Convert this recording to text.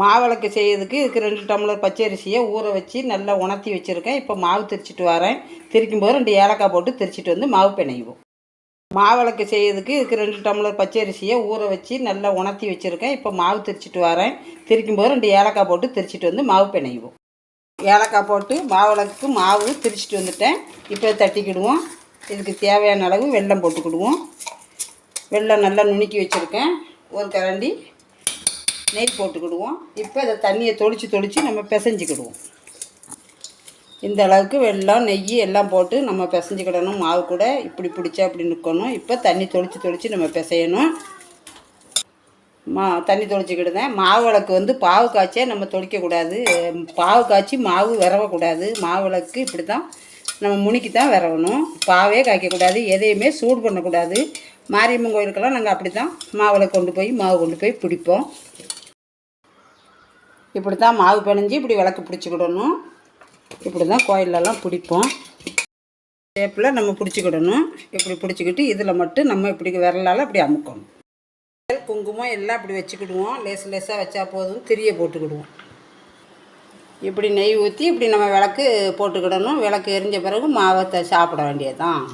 மாவிளக்கு செய்யறதுக்கு இதுக்கு ரெண்டு டம்ளர் பச்சரிசியை ஊற வச்சு நல்லா உணர்த்தி வச்சுருக்கேன். இப்போ மாவு திரிச்சிட்டு வரேன். திரிக்கும் போது ரெண்டு ஏலக்காய் போட்டு திரிச்சிட்டு வந்து மாவு பிணைவோம். மாவிளக்கு செய்யறதுக்கு இதுக்கு ரெண்டு டம்ளர் பச்சரிசியை ஊற வச்சு நல்லா உணர்த்தி வச்சுருக்கேன். இப்போ மாவு திரிச்சிட்டு வரேன். திரிக்கும் போது ரெண்டு ஏலக்காய் போட்டு திரிச்சிட்டு வந்து மாவு பிணைவோம். ஏலக்காய் போட்டு மாவிளக்கு மாவு திரிச்சிட்டு வந்துட்டேன். இப்போ தட்டிக்கிடுவோம். இதுக்கு தேவையான அளவு வெல்லம் போட்டுக்கிடுவோம். வெல்லம் நல்லா நுணுக்கி வச்சுருக்கேன். ஒரு கரண்டி நெய் போட்டுக்கிடுவோம். இப்போ இதை தண்ணியை தொளிச்சு தொளிச்சு நம்ம பிசைஞ்சிக்கிடுவோம். இந்த அளவுக்கு வெல்லம் நெய் எல்லாம் போட்டு நம்ம பிசைஞ்சிக்கிடணும். மாவு கூட இப்படி பிடிச்சா அப்படி நிற்கணும். இப்போ தண்ணி தொளிச்சு தொளிச்சு நம்ம பிசையணும். மா தண்ணி தொளிச்சிக்கிடுதேன். மாவு விளக்கு வந்து பாவு காய்ச்சே நம்ம தொளிக்கக்கூடாது. பாவு காய்ச்சி மாவு விரவக்கூடாது. மாவு விளக்கு இப்படி தான் நம்ம முனிக்கு தான் விரவணும். பாவே காய்க்கக்கூடாது. எதையுமே சூடு பண்ணக்கூடாது. மாரியம்மன் கோயிலுக்கெல்லாம் நாங்கள் அப்படி தான் மாவில் கொண்டு போய் மாவு கொண்டு போய் பிடிப்போம். இப்படி தான் மாவு பிணைஞ்சு இப்படி விளக்கு பிடிச்சிக்கிடணும். இப்படி தான் கோயிலெல்லாம் பிடிப்போம். ஷேப்பில் நம்ம பிடிச்சிக்கிடணும். இப்படி பிடிச்சிக்கிட்டு இதில் மட்டும் நம்ம இப்படி விரலால் இப்படி அமுக்கணும். குங்குமம் எல்லாம் இப்படி வச்சுக்கிடுவோம். லேஸ் லேஸாக வச்சா போதும். திரிய போட்டுக்கிடுவோம். இப்படி நெய் ஊற்றி இப்படி நம்ம விளக்கு போட்டுக்கிடணும். விளக்கு எரிஞ்ச பிறகு மாவத்தை சாப்பிட வேண்டியதுதான்.